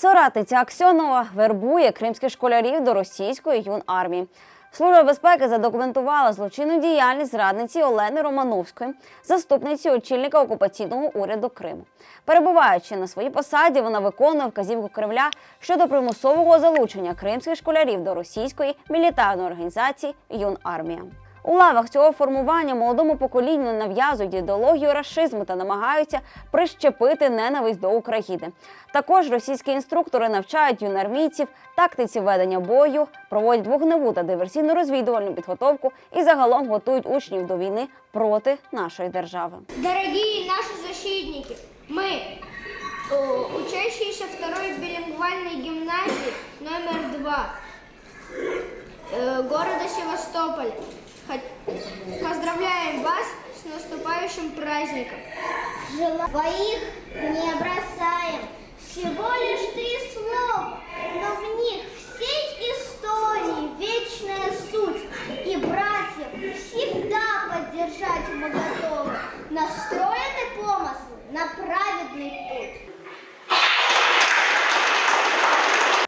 Соратниця Аксьонова вербує кримських школярів до російської юнармії. Служба безпеки задокументувала злочинну діяльність зрадниці Олени Романовської, заступниці очільника окупаційного уряду Криму. Перебуваючи на своїй посаді, вона виконує вказівку Кремля щодо примусового залучення кримських школярів до російської мілітарної організації Юнармія. У лавах цього формування молодому поколінню нав'язують ідеологію рашизму та намагаються прищепити ненависть до України. Також російські інструктори навчають юнармійців тактиці ведення бою, проводять вогневу та диверсійну розвідувальну підготовку і загалом готують учнів до війни проти нашої держави. Дорогие наши защитники, мы, э, учащиеся второй билингвальной гимназии номер два э, города Севастополь, хот- Поздравляем вас с наступающим праздником. Своих не бросаем. Всего лишь три слова, но в них всей истории вечная суть. И братьев всегда поддержать мы готовы. Настроены помыслы на праведный путь.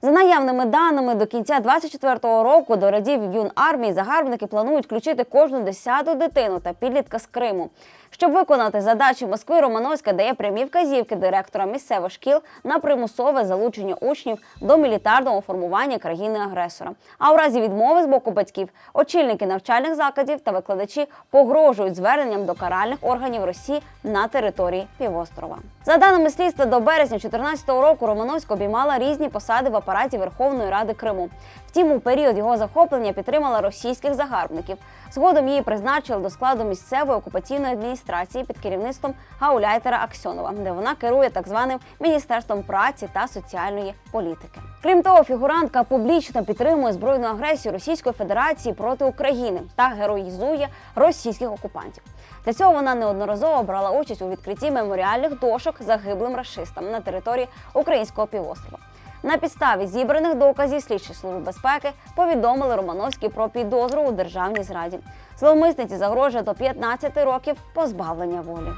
За наявними даними, до кінця 24-го року до радів юнармії загарбники планують включити кожну десяту дитину та підлітка з Криму. Щоб виконати задачі Москви, Романовська дає прямі вказівки директора місцевих шкіл на примусове залучення учнів до мілітарного формування країни-агресора. А у разі відмови з боку батьків очільники навчальних закладів та викладачі погрожують зверненням до каральних органів Росії на території півострова. За даними слідства, до березня 2014 року Романовська обіймала різні посади в апараті Верховної Ради Криму. Втім, у період його захоплення підтримала російських загарбників. Згодом її призначили до складу місцевої окупаційної адміністрації під керівництвом Гауляйтера Аксьонова, де вона керує так званим міністерством праці та соціальної політики. Крім того, фігурантка публічно підтримує збройну агресію Російської Федерації проти України та героїзує російських окупантів. Для цього вона неодноразово брала участь у відкритті меморіальних дошок загиблим рашистам на території українського півострова. На підставі зібраних доказів слідчі служби безпеки повідомили Романовській про підозру у державній зраді. Зловмисниці загрожує до 15 років позбавлення волі.